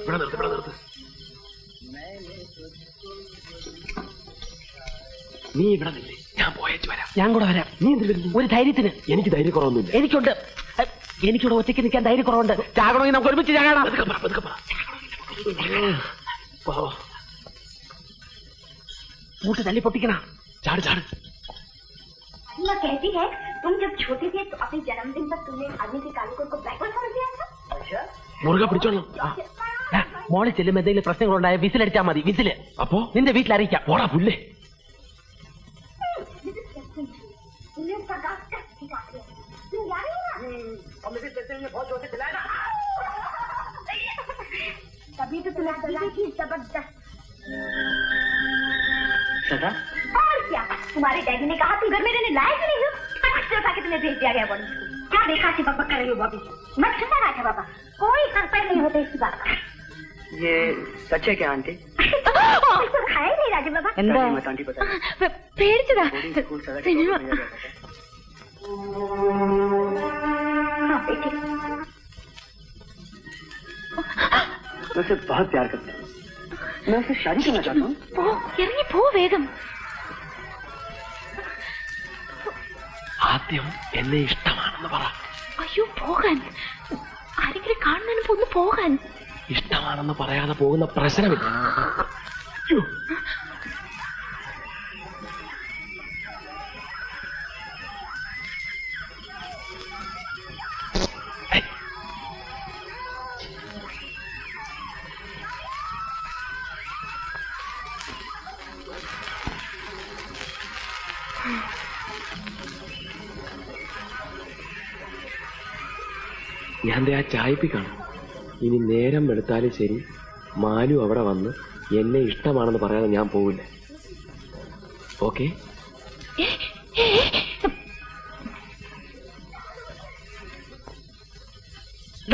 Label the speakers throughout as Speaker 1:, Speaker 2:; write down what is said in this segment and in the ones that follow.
Speaker 1: ഇവിടെ നിർത്ത് ഇവിടെ നിർത്ത് നീ ഇവിടെ നില്ലേ ഞാൻ പോയേച്ച് വരാം
Speaker 2: ഞാൻ കൂടെ വരാം
Speaker 1: നീ എന്തിൽ വരുന്നു
Speaker 2: ഒരു ധൈര്യത്തിന്
Speaker 1: എനിക്ക് ധൈര്യക്കുറവൊന്നുമില്ല
Speaker 2: എനിക്കുണ്ട് ഏ, എനിക്കിവിടെ ഒറ്റയ്ക്ക് നിൽക്കാൻ ധൈര്യക്കുറവുണ്ട് ചാകണമെങ്കിൽ നമുക്ക് ഒരുമിച്ച് ചാകണം
Speaker 1: പതുക്കെ പറ, പതുക്കെ പറ. വാ, വാ.
Speaker 2: കൂട്ട് തല്ലി പൊട്ടിക്കണം
Speaker 1: ചാട് ചാട്
Speaker 3: मैं कहती है तुम जब छोटे थे तो अपने जन्मदिन पर तुमने आदमी के कालिकों को बैकवर्ड समझ लिया था
Speaker 1: മുറുകെ പിടിച്ചോളാം ആ,
Speaker 2: ദാ, മോളിൽ ചെല്ലുമ്പോ എന്തെങ്കിലും പ്രശ്നങ്ങളുണ്ടായ വിസിലടിച്ചാൽ മതി വിസില്
Speaker 1: അപ്പോ
Speaker 2: നിന്റെ വീട്ടിൽ അറിയിക്കാം
Speaker 1: പോടാ പുല്ലേ
Speaker 3: तुमने उसका दांत टच ही काट लिया तुम जाने ना तभी तो तुम्हें सजा की जबरदस्त
Speaker 2: സദാ
Speaker 3: और क्या तुम्हारे डैडी ने कहा तुम घर में रहने लायक ही नहीं हो फटाक से उठा के तुम्हें भेज दिया गया बॉडी स्कूल क्या देखा से बकबक कर रही हो बॉबी मत सुना रहा था बाबा कोई हक पैर नहीं होते इसकी बात का
Speaker 4: ये सच है क्या आंटी
Speaker 3: बिल्कुल खाए नहीं राजू बाबा
Speaker 4: എന്താ मत आंटी बता
Speaker 3: പേടിച്ചതാ
Speaker 4: बोर्डिंग स्कूल सजा के
Speaker 3: സിനിമ
Speaker 4: भेजा जाता था
Speaker 3: हाँ बेटी
Speaker 4: मैं उसे बहुत प्यार करता हूँ मैं उससे शादी करना चाहता हूँ
Speaker 3: പോ ഇറങ്ങി പോ വേഗം
Speaker 1: ആദ്യം എന്നെ ഇഷ്ടമാണെന്ന് പറ
Speaker 3: അയ്യോ പോകാൻ ആരെങ്കിലും കാണുന്നതിന് മുമ്പ് ഒന്ന് പോകാൻ
Speaker 1: ഇഷ്ടമാണെന്ന് പറയാതെ പോകുന്ന പ്രശ്നമില്ല. ഞാൻ ആ ചായപ്പി ഇനി നേരം വെളുത്താലും ശരി. മാലു അവിടെ വന്ന് എന്നെ ഇഷ്ടമാണെന്ന് പറയാതെ ഞാൻ പോവില്ല. ഓക്കെ?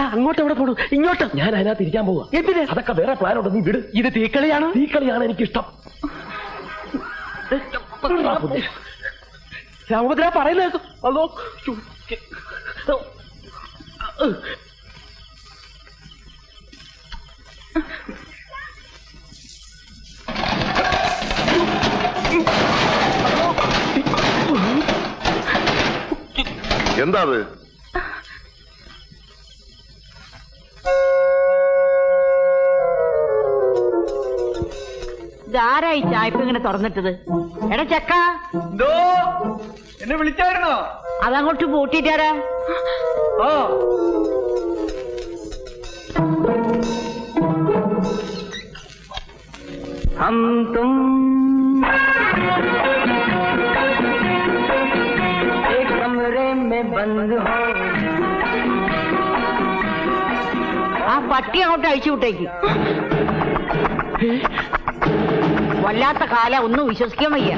Speaker 2: അങ്ങോട്ട് എവിടെ പോണു? ഇങ്ങോട്ട്.
Speaker 1: ഞാൻ അതിനകത്ത് ഇരിക്കാൻ പോവാ.
Speaker 2: എന്തിന്?
Speaker 1: അതൊക്കെ വേറെ പ്ലാൻ ഉണ്ട്. നീ വിട്.
Speaker 2: ഇത് തീക്കളിയാണ്?
Speaker 1: തീക്കളിയാണ് എനിക്കിഷ്ടം.
Speaker 2: രാമഭദ്ര പറയുന്നത് അതോ
Speaker 5: എന്താ അത്
Speaker 6: ഇതാരായി ചായപ്പ് ഇങ്ങനെ തുറന്നിട്ടത് എടാ ചക്ക
Speaker 4: എന്നെ വിളിച്ചായിരുന്നോ
Speaker 6: അതങ്ങോട്ട് പൂട്ടിട്ടാരാ
Speaker 4: ഓ हम तुम ബന്ദ്
Speaker 6: ആ പട്ടി അങ്ങോട്ട് അഴിച്ചു വിട്ടേക്ക്. വല്ലാത്ത കാല ഒന്നും വിശ്വസിക്കാൻ വയ്യ.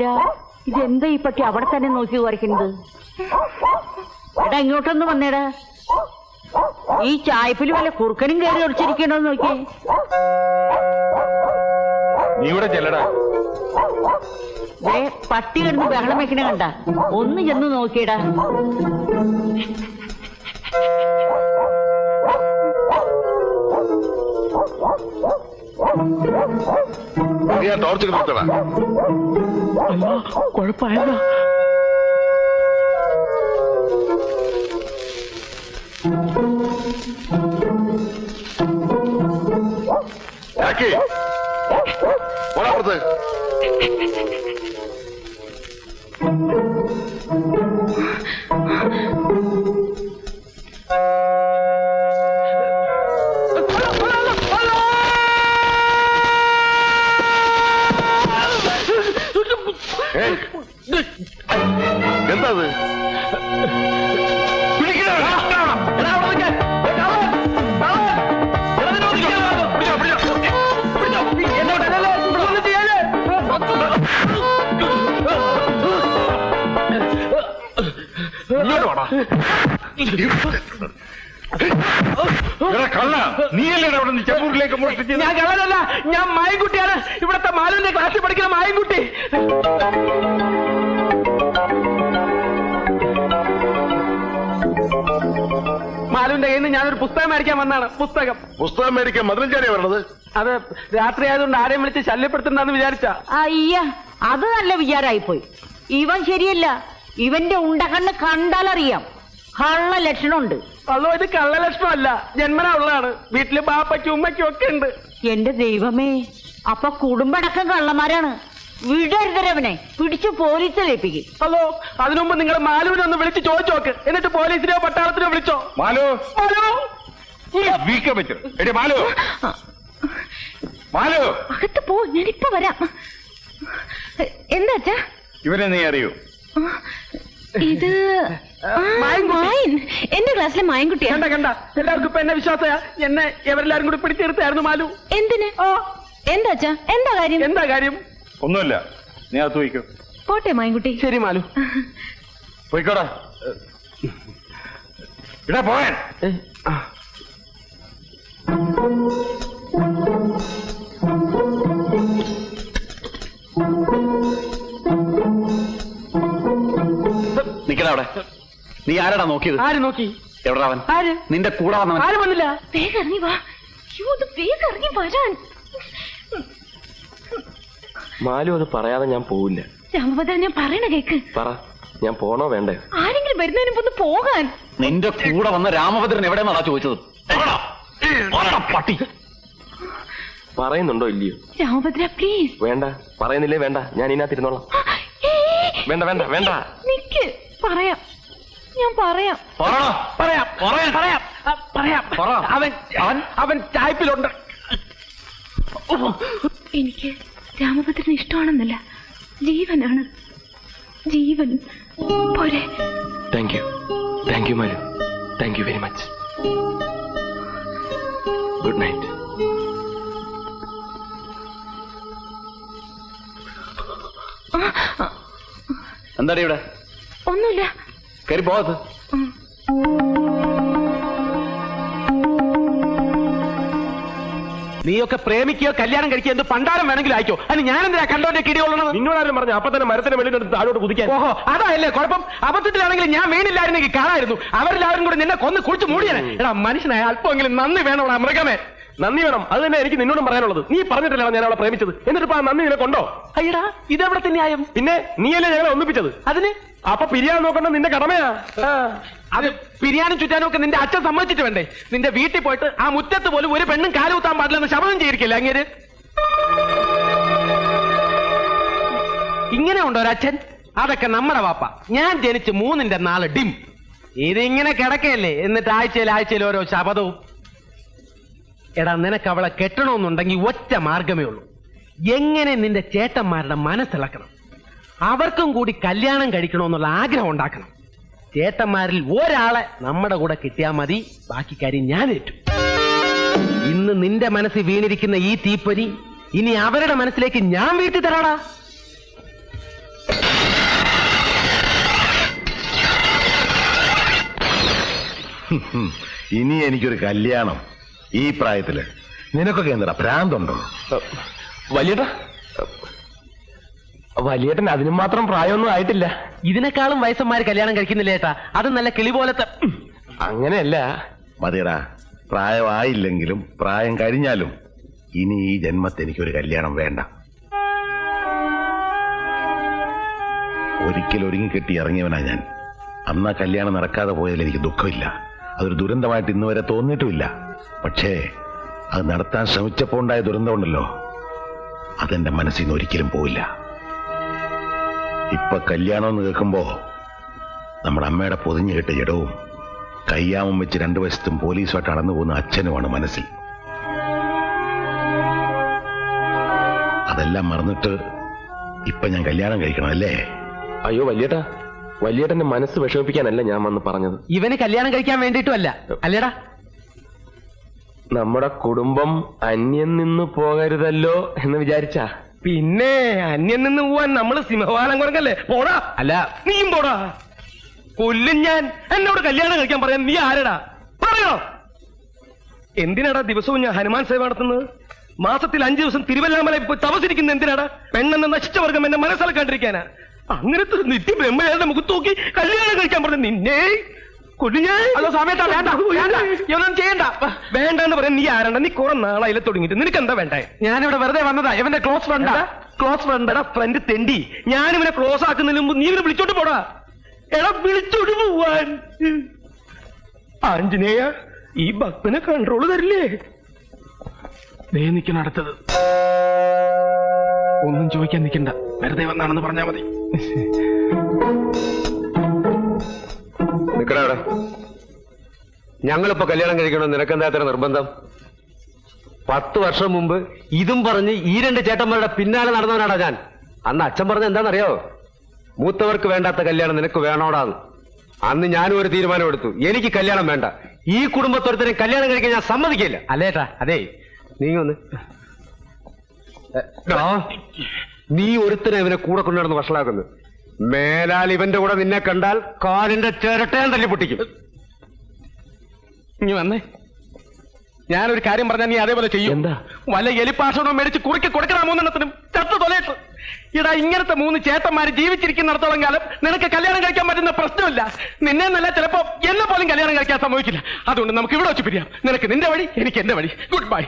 Speaker 6: Yeah. ഇതെന്താ ഈ പട്ടി അവിടെ തന്നെ നോക്കി വരയ്ക്കുന്നത്? എടാ ഇങ്ങോട്ടൊന്ന് വന്നേടാ. ഈ ചായപ്പിൽ വല്ല കുറുക്കനും കയറി ഒളിച്ചിരിക്കണോ നോക്കിയേ.
Speaker 5: നീ ഇവിടെ ചെല്ലടാ.
Speaker 6: ദേ പട്ടി കിടന്ന് ബഹളം വെക്കണ കണ്ട. ഒന്ന് ചെന്ന് നോക്കിയടാ.
Speaker 5: നീ ആ ടോർച്ച് നിർത്തടാ.
Speaker 2: അയ്യോ കുഴപ്പമായതാ
Speaker 5: ആക്കി
Speaker 7: എടാ കള്ള നീയല്ലേ അവിടെ നിന്ന് ചെമ്പൂരിലേക്ക് മോഷ്ടിച്ചത്?
Speaker 2: ഞാൻ കള്ളനല്ല ഞാൻ മായൻകുട്ടിയാണ്. ഇവിടത്തെ മാലിന്റെ ക്ലാസ്സിൽ പഠിക്കുന്ന മായൻകുട്ടി. മാലുവിന്റെ കയ്യിൽ നിന്ന് ഞാനൊരു പുസ്തകം മേടിക്കാൻ വന്നാണ് പുസ്തകം.
Speaker 7: പുസ്തകം മേടിക്കാൻ മധുരഞ്ചാരിയാ വരണത്?
Speaker 2: അത് രാത്രി ആയതുകൊണ്ട് ആരെയും വിളിച്ച് ശല്യപ്പെടുത്തണ്ടെന്ന് വിചാരിച്ച.
Speaker 6: അയ്യ അത് നല്ല പോയി ഇവൻ ശരിയല്ല. ഇവന്റെ ഉണ്ടകണ്ണ് കണ്ടാലറിയാം. കള്ള ലക്ഷണമുണ്ട്.
Speaker 2: അതോ ഇത് കള്ള ലക്ഷണമല്ല. ജന്മനാ ഉള്ളതാണ് വീട്ടിൽ ബാപ്പയ്ക്കും ഉമ്മയ്ക്കും ഒക്കെ ഉണ്ട്.
Speaker 6: എന്റെ ദൈവമേ അപ്പൊ കുടുംബടക്കം കള്ളന്മാരാണ്. വിടരുതരവനെ പിടിച്ചു പോലീസിലേപ്പിക്കും
Speaker 2: അതോ അതിനുമുമ്പ് നിങ്ങൾ മാലുവിനെ ഒന്ന് വിളിച്ച് ചോദിച്ചു നോക്ക്. എന്നിട്ട് പോലീസിനെയോ പട്ടാളത്തിനോ വിളിച്ചോ?
Speaker 7: മാലു!
Speaker 2: മാലു!
Speaker 7: വീക്കം വെച്ചു. എടി മാലു! മാലു!
Speaker 8: അകത്ത് പോ ഞാനിപ്പോ വരാം. എന്താ അച്ഛാ?
Speaker 7: ഇവരെ നീ അറിയൂ.
Speaker 8: ഇത് മായൻ. എന്റെ ക്ലാസ്സിലെ മായൻകുട്ടിയാണ്
Speaker 2: കണ്ട കണ്ട. എല്ലാവർക്കും ഇപ്പൊ എന്നെ വിശ്വാസ എന്നെ എവരെല്ലാരും കൂടി പിടിച്ചെടുത്തായിരുന്നു മാലു.
Speaker 8: എന്തിന്? എന്താ അച്ഛാ? എന്താ കാര്യം?
Speaker 2: എന്താ കാര്യം?
Speaker 7: ഒന്നുമില്ല. നീ അത് വയ്ക്കും
Speaker 8: പോട്ടെ മായൻകുട്ടി.
Speaker 2: ശരി മാലു.
Speaker 7: പോയിക്കോടാ. ഇടാ പോയാൻ
Speaker 4: അവിടെ നീ ആരാടാ നോക്കിയത്?
Speaker 2: ആര് നോക്കി?
Speaker 4: എവിടാ അവൻ?
Speaker 2: ആര്?
Speaker 4: നിന്റെ കൂടെ വന്നവൻ
Speaker 2: ആര് വന്നില്ല?
Speaker 8: വേഗം ഇറങ്ങി വാ. അയ്യോ വേഗം ഇറങ്ങി വരാൻ.
Speaker 1: മാലു അത് പറയാതെ ഞാൻ പോവില്ല.
Speaker 8: രാമഭദ്ര ഞാൻ പറയണ കേക്ക്.
Speaker 1: പറ ഞാൻ പോണോ വേണ്ടേ?
Speaker 8: ആരെങ്കിലും വരുന്നതിന് മുമ്പ് ഒന്ന് പോകാൻ.
Speaker 4: നിന്റെ കൂടെ വന്ന രാമഭദ്രൻ എവിടെയെന്നാ ചോദിച്ചത്? എവിടാ? ഓടാ, പട്ടി?
Speaker 1: പറയുന്നുണ്ടോ ഇല്ലയോ?
Speaker 8: രാമഭദ്ര പ്ലീസ്
Speaker 1: വേണ്ട പറയുന്നില്ലേ വേണ്ട ഞാൻ ഇതിനകത്ത് ഇരുന്നോളാം വേണ്ട വേണ്ട വേണ്ട.
Speaker 8: നിക്ക്. പറയാം. ഞാൻ പറയാം.
Speaker 4: പറടാ.
Speaker 2: പറയാം. പറയാം. പറയാം. പറയാം.
Speaker 4: പറ.
Speaker 2: അവൻ അവൻ അവൻ ടൈപ്പിലുണ്ട്
Speaker 8: എനിക്ക് രാമഭദ്രന് ഇഷ്ടമാണെന്നല്ല. ജീവനാണ്. ജീവൻ. പോരെ.
Speaker 1: Thank you thank you മരു thank you very much good night
Speaker 4: എന്താടി ഇവിടെ?
Speaker 8: ഒന്നുമില്ല.
Speaker 4: കയറി പോകത്ത്
Speaker 2: നീയൊക്കെ പ്രേമിക്കുകയോ കല്യാണം കഴിക്കുകയോ എന്ത് പണ്ടാരം വേണമെങ്കിലും അയക്കോ. അതിന് ഞാൻ എന്തിനാ കണ്ടോന്റെ കിടികൊള്ളണം
Speaker 1: നിന്നോടാരും പറഞ്ഞു അപ്പൊ തന്നെ മരത്തിന് വെളിയിൽ എടുത്ത് താഴോട്ട് കുതിക്കാൻ.
Speaker 2: ഓഹോ അതായല്ലേ കുഴപ്പം? അബദ്ധത്തിലാണെങ്കിൽ ഞാൻ വീണില്ലായിരുന്നെങ്കിൽ കാണായിരുന്നു. അവരെല്ലാവരും കൂടി നിന്നെ കൊന്ന് കുളിച്ച് മൂടിയാണ് എടാ മനുഷ്യനായ അല്പമെങ്കിലും നന്ദി വേണോടാ മൃഗമേ.
Speaker 1: നന്ദി വേണം. അത് തന്നെ എനിക്ക് നിന്നോടും പറയാനുള്ളത്. നീ പറഞ്ഞിട്ടില്ല ഞാൻ അവളെ പ്രേമിച്ചത്. എന്നിട്ട് ഇപ്പൊ ആ നന്ദി നിനക്ക് കൊണ്ടോ
Speaker 2: അയ്യടാ ഇതെവിടെ ന്യായം
Speaker 1: പിന്നെ നീയല്ലേ ഞങ്ങളെ ഒന്നിപ്പിച്ചത്?
Speaker 2: അതിന്?
Speaker 1: അപ്പൊ പിരിയാൻ നോക്കണ്ട നിന്റെ കടമയാ.
Speaker 2: അത് പിരിയാനും ചുറ്റാനും ഒക്കെ നിന്റെ അച്ഛൻ സമ്മതിച്ചിട്ട് വേണ്ടേ? നിന്റെ വീട്ടിൽ പോയിട്ട് ആ മുറ്റത്ത് പോലും ഒരു പെണ്ണും കാലുകുത്താൻ പാടില്ലെന്ന് ശബ്ദം ചെയ്തിരിക്കില്ല അങ്ങേര്? ഇങ്ങനെ ഉണ്ടോ ഒരച്ഛൻ? അതൊക്കെ നമ്മുടെ വാപ്പ. ഞാൻ ജനിച്ച് മൂന്നിന്റെ നാല് ഡിം. ഇതിങ്ങനെ കിടക്കയല്ലേ? എന്നിട്ട് ആഴ്ചയിൽ ആഴ്ചയിൽ ഓരോ ശപഥവും. എടാ നിനക്ക് അവളെ കെട്ടണമെന്നുണ്ടെങ്കിൽ ഒറ്റ മാർഗമേ ഉള്ളൂ. എങ്ങനെ നിന്റെ ചേട്ടന്മാരുടെ മനസ്സിളക്കണം? അവർക്കും കൂടി കല്യാണം കഴിക്കണമെന്നുള്ള ആഗ്രഹം ഉണ്ടാക്കണം. ചേട്ടന്മാരിൽ ഒരാളെ നമ്മുടെ കൂടെ കിട്ടിയാൽ മതി. ബാക്കി കാര്യം ഞാൻ ഏറ്റു. ഇന്ന് നിന്റെ മനസ്സിൽ വീണിരിക്കുന്ന ഈ തീപ്പൊരി ഇനി അവരുടെ മനസ്സിലേക്ക് ഞാൻ വീട്ടി തരാടാ.
Speaker 7: ഇനി എനിക്കൊരു കല്യാണം. ഈ പ്രായത്തിൽ നിനക്കൊക്കെ എന്താ ഭ്രാന്തുണ്ടോ?
Speaker 1: വലിയേട്ടാ. വലിയേട്ടൻ അതിനും മാത്രം പ്രായമൊന്നും ആയിട്ടില്ല.
Speaker 2: ഇതിനേക്കാളും വയസ്സന്മാര് കല്യാണം കഴിക്കുന്നില്ല ഏട്ടാ? അത് നല്ല കിളി പോലത്തെ.
Speaker 1: അങ്ങനെയല്ല.
Speaker 7: മതിയടാ. പ്രായമായില്ലെങ്കിലും പ്രായം കഴിഞ്ഞാലും ഇനി ഈ ജന്മത്തെ എനിക്കൊരു കല്യാണം വേണ്ട. ഒരിക്കൽ ഒരുങ്ങിക്കെട്ടി ഇറങ്ങിയവനാ ഞാൻ. അന്നാ കല്യാണം നടക്കാതെ പോയതിൽ എനിക്ക് ദുഃഖമില്ല. അതൊരു ദുരന്തമായിട്ട് ഇന്ന് വരെ തോന്നിയിട്ടുമില്ല. പക്ഷേ അത് നടത്താൻ ശ്രമിച്ചപ്പോൾ ഉണ്ടായ ദുരന്തമുണ്ടല്ലോ. അതെന്റെ മനസ്സിൽ നിന്ന് ഒരിക്കലും പോയില്ല ഇപ്പൊ കല്യാണം എന്ന് കേൾക്കുമ്പോ നമ്മുടെ അമ്മയുടെ പൊതിഞ്ഞു കെട്ട ജഡവും കയ്യാമം വെച്ച് രണ്ടു വശത്തും പോലീസുമായിട്ട് അടന്നു പോകുന്ന അച്ഛനുമാണ് മനസ്സിൽ. അതെല്ലാം മറന്നിട്ട് ഇപ്പൊ ഞാൻ കല്യാണം കഴിക്കണം അല്ലേ?
Speaker 1: അയ്യോ വലിയേട്ടാ വലിയേട്ടന്റെ മനസ്സ് വിഷമിപ്പിക്കാനല്ല ഞാൻ വന്ന് പറഞ്ഞത്.
Speaker 2: ഇവന് കല്യാണം കഴിക്കാൻ വേണ്ടിയിട്ടുമല്ല അല്ലേടാ?
Speaker 1: നമ്മുടെ കുടുംബം അന്യം നിന്ന് പോകരുതല്ലോ എന്ന് വിചാരിച്ചാ.
Speaker 2: പിന്നെ അന്യം നിന്ന് പോവാൻ നമ്മൾ സിംഹവാലം കുറങ്ങല്ലേ പോടാ. അല്ല. നീയും പോടാ. കൊല്ലും ഞാൻ. എന്നോട് കല്യാണം കഴിക്കാൻ പറയാൻ നീ ആരടാ?
Speaker 9: പറയോ എന്തിനാടാ ദിവസവും ഞാൻ ഹനുമാൻ സേവ നടത്തുന്നത്? മാസത്തിൽ അഞ്ചു ദിവസം തിരുവല്ലാമല പോയി തപസിരിക്കുന്ന എന്തിനാടാ? പെണ്ണെന്ന് നശിച്ച വർഗം എന്നെ മനസ്സിലാക്കാണ്ടിരിക്കാനാ. അങ്ങനത്തെ ഒരു നിത്യ ബ്രഹ്മയാളുടെ മുഖത്ത് നോക്കി കല്യാണം കഴിക്കാൻ പറഞ്ഞു. നിന്നെ കൊല്ലുഞ്ഞേ
Speaker 2: അല്ലോ സമയത്താ വേണ്ട വേണ്ട. ഇവനൊന്നും ചെയ്യണ്ട.
Speaker 9: വേണ്ടെന്ന് പറയാൻ നീ ആരണ്ട? നീ കുറെ നാളായില്ല തുടങ്ങിയിട്ട്. നിനക്ക് എന്താ വേണ്ടേ?
Speaker 2: ഞാനിവിടെ വെറുതെ വന്നതാ. ഇവന്റെ ക്ലോസ് ഫ്രണ്ടാ
Speaker 9: ക്ലോസ് ഫ്രണ്ട് എടാ ഫ്രണ്ട് തെണ്ടി. ഞാൻ ഇവനെ ക്ലോസ് ആക്കുന്നതിന് മുമ്പ് നീ ഇവനെ വിളിച്ചോട്ട് പോടാ. എടാ വിളിച്ചോട്ട് പോവാൻ. ആഞ്ജനേയ ഈ ഭക്തനെ കൺട്രോൾ തരില്ലേ?
Speaker 2: ദേ നിൽക്കണം അടുത്തത് ഒന്നും ചോദിക്കാൻ നിൽക്കണ്ട വെറുതെ വന്നാണെന്ന് പറഞ്ഞാ മതി.
Speaker 10: നിക്കടാ ഞങ്ങളിപ്പോ കല്യാണം കഴിക്കണം? നിനക്കെന്താ ഇത്ര നിർബന്ധം? പത്ത് വർഷം മുമ്പ് ഇതും പറഞ്ഞ് ഈ രണ്ട് ചേട്ടന്മാരുടെ പിന്നാലെ നടന്നവനാടാ ഞാൻ. അന്ന് അച്ഛൻ പറഞ്ഞ എന്താണെന്നറിയോ? മൂത്തവർക്ക് വേണ്ടാത്ത കല്യാണം നിനക്ക് വേണോടാന്ന്. അന്ന് ഞാനും ഒരു തീരുമാനം എടുത്തു. എനിക്ക് കല്യാണം വേണ്ട. ഈ കുടുംബത്തോരത്തിനെ കല്യാണം കഴിക്കാൻ ഞാൻ സമ്മതിക്കില്ല.
Speaker 2: അല്ലേട്ടാ അതെ.
Speaker 10: നീ ഒന്ന് നീ ഒരുത്തനെ ഇവനെ കൂടെ കൊണ്ടുനടന്ന് വഷളാക്കുന്നു. മേലാൽ ഇവന്റെ കൂടെ നിന്നെ കണ്ടാൽ കാലിന്റെ ചിരട്ടയാൻ തല്ലി പൊട്ടിക്കും.
Speaker 2: ഇനി വന്നേ. ഞാനൊരു കാര്യം പറഞ്ഞാൽ നീ അതേപോലെ ചെയ്യും.
Speaker 1: എന്താ?
Speaker 2: വല്ല എലിപ്പാഷണോ മേടിച്ച് കുറുക്കി കൊടുക്കണം മൂന്നെണ്ണത്തിനും ചത്തു തൊലയിട്ട്. ഇടാ ഇങ്ങനത്തെ മൂന്ന് ചേട്ടന്മാര് ജീവിച്ചിരിക്കുന്നിടത്തോളം കാലം നിനക്ക് കല്യാണം കഴിക്കാൻ പറ്റുന്ന പ്രശ്നമില്ല. നിന്നെ നല്ല ചിലപ്പോ എന്നെ പോലും കല്യാണം കഴിക്കാൻ സംഭവിക്കില്ല അതുകൊണ്ട് നമുക്ക് ഇവിടെ വെച്ച് പിരിയാം. നിനക്ക് നിന്റെ വഴി എനിക്ക് എന്റെ വഴി. Good bye